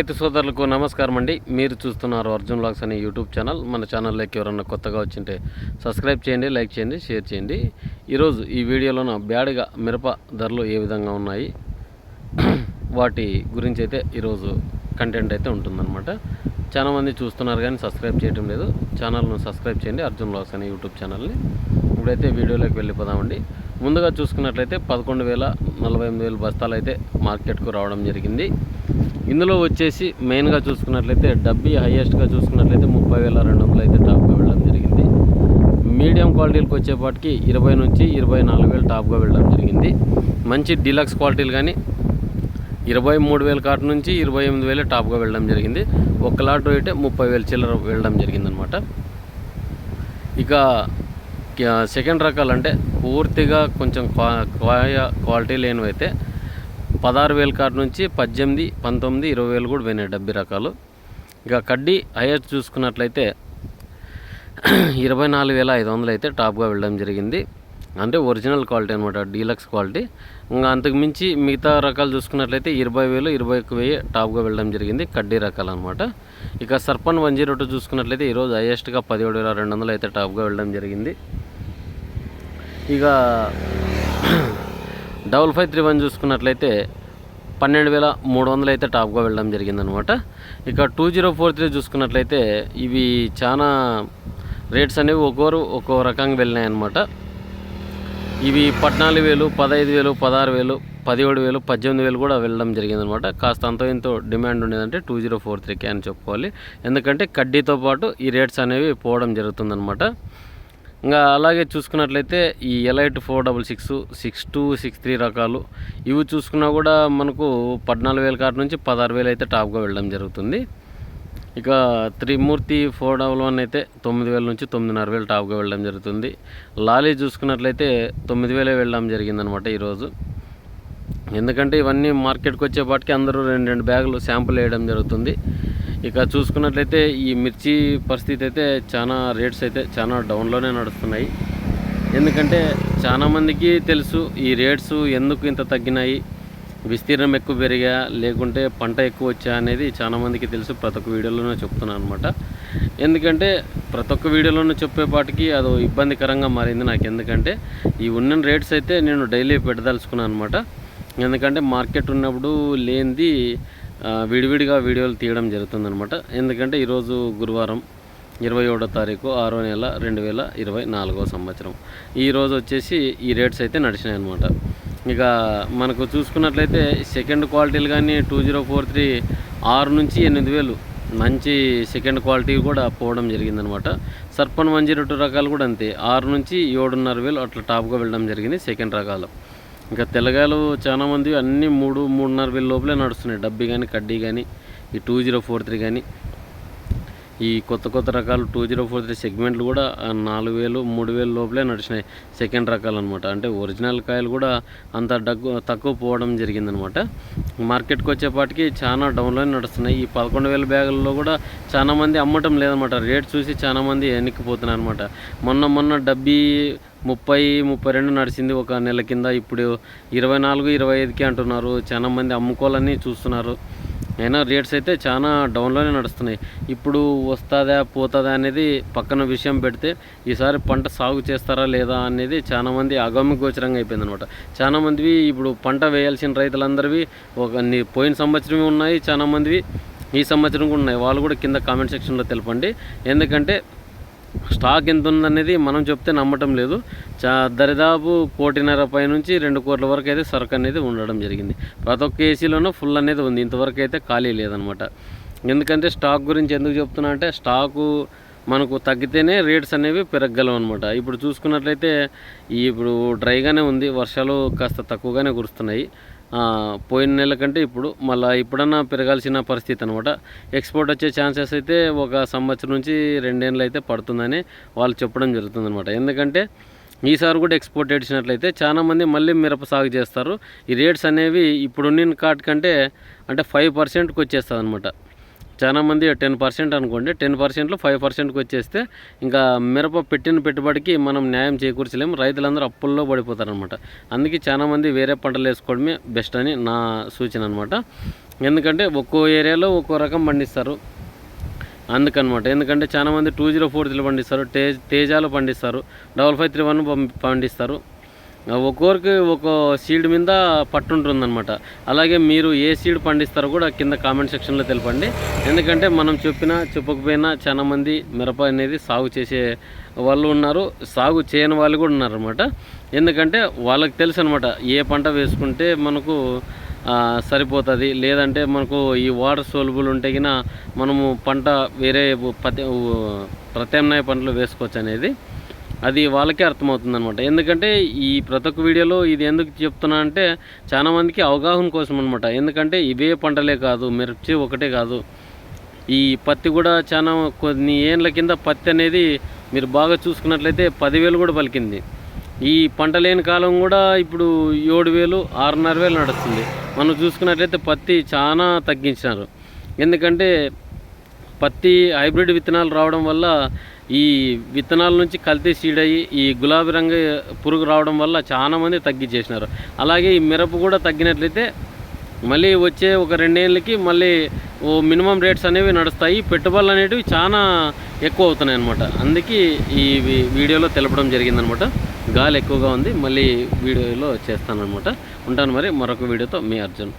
రైతు సోదరులకు నమస్కారం అండి. మీరు చూస్తున్నారు అర్జున్ బ్లాగ్స్ అనే యూట్యూబ్ ఛానల్. మన ఛానల్లోకి ఎవరన్నా కొత్తగా వచ్చింటే సబ్స్క్రైబ్ చేయండి లైక్ చేయండి షేర్ చేయండి. ఈరోజు ఈ వీడియోలోన బ్యాడ్గా మిరప ధరలు ఏ విధంగా ఉన్నాయి? వాటి గురించి అయితే ఈరోజు కంటెంట్ అయితే ఉంటుందన్నమాట. చాలామంది చూస్తున్నారు కానీ సబ్స్క్రైబ్ చేయడం లేదు. ఛానల్ను సబ్స్క్రైబ్ చేయండి అర్జున్ బ్లాగ్స్ అనే యూట్యూబ్ ఛానల్ని. ఇప్పుడైతే వీడియోలోకి వెళ్ళిపోదామండి. ముందుగా చూసుకున్నట్లయితే పదకొండు వేల నలభై ఎనిమిది వేల బస్తాలు అయితే మార్కెట్కు రావడం జరిగింది. ఇందులో వచ్చేసి మెయిన్గా చూసుకున్నట్లయితే డబ్బీ హైయెస్ట్గా చూసుకున్నట్లయితే ముప్పై వేల రెండు వందలు అయితే టాప్గా వెళ్ళడం జరిగింది. మీడియం క్వాలిటీలకు వచ్చేపాటికి ఇరవై నుంచి ఇరవై నాలుగు వేలు టాప్గా వెళ్ళడం జరిగింది. మంచి డీలక్స్ క్వాలిటీలు కానీ ఇరవై మూడు వేల కాటు నుంచి ఇరవై ఎనిమిది వేలు టాప్గా వెళ్ళడం జరిగింది. ఒక లాట్ అయితే ముప్పై వేలు చిల్లర వెళ్ళడం జరిగిందనమాట. ఇక సెకండ్ రకాలంటే పూర్తిగా కొంచెం క్వా క్వాయ క్వాలిటీ లేనివైతే పదహారు వేల కాడ నుంచి పద్దెనిమిది పంతొమ్మిది ఇరవై వేలు కూడా పోయినాయి డబ్బీ రకాలు. ఇక కడ్డీ హైయర్ చూసుకున్నట్లయితే ఇరవై నాలుగు వేల ఐదు వందలు అయితే టాప్గా వెళ్ళడం జరిగింది. అంటే ఒరిజినల్ క్వాలిటీ అనమాట డీలక్స్ క్వాలిటీ. ఇంకా అంతకుమించి మిగతా రకాలు చూసుకున్నట్లయితే ఇరవై వేలు ఇరవై ఒక్క వెయ్యి టాప్గా వెళ్ళడం జరిగింది కడ్డీ రకాలు అనమాట ఇక సర్పన్ వన్ జీరో టూ చూసుకున్నట్లయితే ఈరోజు హైయెస్ట్గా పదిహేడు వేల రెండు వందలు అయితే టాప్గా వెళ్ళడం జరిగింది. ఇక డబల్ ఫైవ్ త్రీ వన్ చూసుకున్నట్లయితే పన్నెండు వేల మూడు వందలు అయితే టాప్గా వెళ్ళడం జరిగిందనమాట ఇక టూ జీరో ఫోర్ త్రీ చూసుకున్నట్లయితే ఇవి చాలా రేట్స్ అనేవి ఒక్కొరు ఒక్కో రకంగా వెళ్ళినాయి అనమాట ఇవి పద్నాలుగు వేలు పదహైదు వేలు పదహారు వేలు పదిహేడు వేలు పద్దెనిమిది వేలు కూడా వెళ్ళడం జరిగిందనమాట కాస్త అంతో ఎంతో డిమాండ్ ఉండేదంటే టూ జీరో ఫోర్ త్రీకే అని చెప్పుకోవాలి. ఎందుకంటే కడ్డీతో పాటు ఈ రేట్స్ అనేవి పోవడం జరుగుతుందనమాట ఇంకా అలాగే చూసుకున్నట్లయితే ఈ elite four double six six two six three రకాలు. ఇవి చూసుకున్నా కూడా మనకు పద్నాలుగు వేల కాటి నుంచి పదహారు వేలు అయితే టాప్గా వెళ్ళడం జరుగుతుంది. ఇక త్రిమూర్తి ఫోర్ డబల్ వన్ అయితే తొమ్మిది వేల నుంచి తొమ్మిదిన్నర వేలు టాప్గా వెళ్ళడం జరుగుతుంది. లాలీ చూసుకున్నట్లయితే తొమ్మిది వేలే వెళ్ళడం జరిగిందనమాట ఈరోజు. ఎందుకంటే ఇవన్నీ మార్కెట్కి వచ్చేపాటికి అందరూ రెండు రెండు బ్యాగులు శాంపుల్ వేయడం జరుగుతుంది. ఇక చూసుకున్నట్లయితే ఈ మిర్చి పరిస్థితి అయితే చాలా రేట్స్ అయితే చాలా డౌన్లోనే నడుస్తున్నాయి. ఎందుకంటే చాలా మందికి తెలుసు ఈ రేట్స్ ఎందుకు ఇంత తగ్గినాయి విస్తీర్ణం ఎక్కువ పెరిగా లేకుంటే పంట ఎక్కువ వచ్చా అనేది చాలా మందికి తెలుసు. ప్రతి ఒక్క వీడియోలోనే చెప్తున్నాను అనమాట ఎందుకంటే ప్రతి ఒక్క వీడియోలోనూ చెప్పేపాటికి అదో ఇబ్బందికరంగా మారింది నాకు. ఎందుకంటే ఈ ఉన్న రేట్స్ అయితే నేను డైలీ పెట్టదలుచుకున్నాను అనమాట ఎందుకంటే మార్కెట్ ఉన్నప్పుడు లేనిది విడివిడిగా వీడియోలు తీయడం జరుగుతుందనమాట ఎందుకంటే ఈరోజు గురువారం ఇరవై ఏడో తారీఖు ఆరో నెల రెండు వేల ఇరవై నాలుగో సంవత్సరం. ఈరోజు వచ్చేసి ఈ రేట్స్ అయితే నడిచినాయి అనమాట ఇక మనకు చూసుకున్నట్లయితే సెకండ్ క్వాలిటీలు కానీ టూ జీరో ఫోర్ త్రీ ఆరు నుంచి ఎనిమిది వేలు మంచి సెకండ్ క్వాలిటీ కూడా పోవడం జరిగిందనమాట సర్పన్ వన్ జీరో టూ రకాలు కూడా అంతే. ఆరు నుంచి ఏడున్నర వేలు అట్లా టాప్గా వెళ్ళడం జరిగింది సెకండ్ రకాలు. ఇంకా తెల్లగాయలు చాలా మంది అన్ని మూడు మూడున్నర వేల లోపలే నడుస్తున్నాయి. డబ్బీ కానీ కడ్డీ కానీ ఈ టూ జీరో ఫోర్ త్రీ కానీ ఈ కొత్త కొత్త రకాలు టూ జీరో ఫోర్ త్రీ సెగ్మెంట్లు కూడా నాలుగు వేలు మూడు వేలు లోపలే నడిచినాయి. సెకండ్ రకాలు అనమాట అంటే ఒరిజినల్ కాయలు కూడా అంత డగ్గు తక్కువ పోవడం జరిగిందనమాట మార్కెట్కి వచ్చేపాటికి చాలా డౌన్లోనే నడుస్తున్నాయి. ఈ పదకొండు వేల బ్యాగుల్లో కూడా చాలా మంది అమ్మటం లేదనమాట రేట్ చూసి చాలా మంది అనమాట మొన్న మొన్న డబ్బీ ముప్పై ముప్పై రెండు నడిచింది ఒక నెల కింద. ఇప్పుడు ఇరవై నాలుగు ఇరవై ఐదుకి అంటున్నారు. చాలా మంది అమ్ముకోవాలని చూస్తున్నారు. అయినా రేట్స్ అయితే చాలా డౌన్లోనే నడుస్తున్నాయి. ఇప్పుడు వస్తుందా పోతుందా అనేది పక్కన విషయం పెడితే ఈసారి పంట సాగు చేస్తారా లేదా అనేది చాలామంది అగమ్య గోచరంగా అయిపోయింది అనమాట చాలా మందివి ఇప్పుడు పంట వేయాల్సిన రైతులందరివి ఒక పోయిన సంవత్సరమే ఉన్నాయి చాలా మందివి ఈ సంవత్సరం కూడా ఉన్నాయి. వాళ్ళు కూడా కింద కామెంట్ సెక్షన్లో తెలపండి. ఎందుకంటే స్టాక్ ఎంత ఉందనేది మనం చెప్తే నమ్మటం లేదు. చా దరిదాపు కోటిన్నర పై నుంచి రెండు కోట్ల వరకు అయితే సరుకు అనేది ఉండడం జరిగింది. ప్రతి ఒక్క ఏసీలోనూ ఫుల్ అనేది ఉంది. ఇంతవరకు అయితే ఖాళీ లేదనమాట. ఎందుకంటే స్టాక్ గురించి ఎందుకు చెప్తున్నా అంటే స్టాకు మనకు తగ్గితేనే రేట్స్ అనేవి పెరగగలం అనమాట ఇప్పుడు చూసుకున్నట్లయితే ఈ ఇప్పుడు డ్రైగానే ఉంది వర్షాలు కాస్త తక్కువగానే కురుస్తున్నాయి. పోయిన నెల కంటే ఇప్పుడు మళ్ళీ ఇప్పుడన్నా పెరగాల్సిన పరిస్థితి అనమాట ఎక్స్పోర్ట్ వచ్చే ఛాన్సెస్ అయితే ఒక సంవత్సరం నుంచి రెండేళ్ళు అయితే పడుతుందని వాళ్ళు చెప్పడం జరుగుతుందన్నమాట ఎందుకంటే ఈసారి కూడా ఎక్స్పోర్ట్ ఏడ్చినట్లయితే చాలా మంది మళ్ళీ మిరప సాగు చేస్తారు. ఈ రేట్స్ అనేవి ఇప్పుడున్న కాట్ కంటే అంటే ఫైవ్ పర్సెంట్కి వచ్చేస్తుంది అనమాట చాలా మంది టెన్ పర్సెంట్ అనుకోండి టెన్ పర్సెంట్లో ఫైవ్ పర్సెంట్కి వచ్చేస్తే ఇంకా మిరప పెట్టిన పెట్టుబడికి మనం న్యాయం చేకూర్చలేము రైతులందరూ అప్పుల్లో పడిపోతారనమాట. అందుకే చాలా మంది వేరే పంటలు వేసుకోవడమే బెస్ట్ అని నా సూచన అనమాట. ఎందుకంటే ఒక్కో ఏరియాలో ఒక్కో రకం పండిస్తారు. అందుకనమాట. ఎందుకంటే చాలా మంది టూ జీరో ఫోర్ జీలో పండిస్తారు తేజ్ తేజాలు పండిస్తారు డబల్ ఫైవ్ త్రీ వన్ పండిస్తారు. ఆ ఒక్కొక్కరికి ఒక్కో సీడ్ మీద పట్టు ఉంటుందన్నమాట అలాగే మీరు ఏ సీడ్ పండిస్తారో కూడా కింద కామెంట్ సెక్షన్లో తెలపండి. ఎందుకంటే మనం చెప్పినా చెప్పకపోయినా చాలా మంది మిరప అనేది సాగు చేసే వాళ్ళు ఉన్నారు. సాగు చేయని వాళ్ళు కూడా ఉన్నారనమాట ఎందుకంటే వాళ్ళకి తెలుసు అనమాట ఏ పంట వేసుకుంటే మనకు సరిపోతుంది. లేదంటే మనకు ఈ వాటర్ సోల్బుల్ ఉంటే కన్నా మనము పంట వేరే ప్రత్యామ్నాయ పంటలు వేసుకోవచ్చు అనేది. అది వాళ్ళకే అర్థమవుతుందనమాట ఎందుకంటే ఈ ప్రతి ఒక్క వీడియోలో ఇది ఎందుకు చెప్తున్నా అంటే చాలా మందికి అవగాహన కోసం అనమాట ఎందుకంటే ఇవే పంటలే కాదు మిర్చి ఒకటే కాదు. ఈ పత్తి కూడా చాలా కొన్ని ఏండ్ల కింద పత్తి అనేది మీరు బాగా చూసుకున్నట్లయితే పదివేలు కూడా పలికింది. ఈ పంట లేని కాలం కూడా ఇప్పుడు ఏడు వేలు ఆరున్నర వేలు నడుస్తుంది. మనం చూసుకున్నట్లయితే పత్తి చాలా తగ్గించినారు. ఎందుకంటే పత్తి హైబ్రిడ్ విత్తనాలు రావడం వల్ల ఈ విత్తనాల నుంచి కల్తీ సీడ్ అయ్యి ఈ గులాబీ రంగు పురుగు రావడం వల్ల చాలా మంది తగ్గించేసినారు అలాగే ఈ మిరప కూడా తగ్గినట్లయితే మళ్ళీ వచ్చే ఒక రెండేళ్ళకి మళ్ళీ ఓ మినిమం రేట్స్ అనేవి నడుస్తాయి. పెట్టుబడులు అనేటివి చాలా ఎక్కువ అవుతున్నాయి అనమాట అందుకే ఈ వీడియోలో తెలపడం జరిగిందనమాట గాలి ఎక్కువగా ఉంది. మళ్ళీ వీడియోలో చేస్తాను అనమాట ఉంటాను మరి. మరొక వీడియోతో మీ అర్జున్.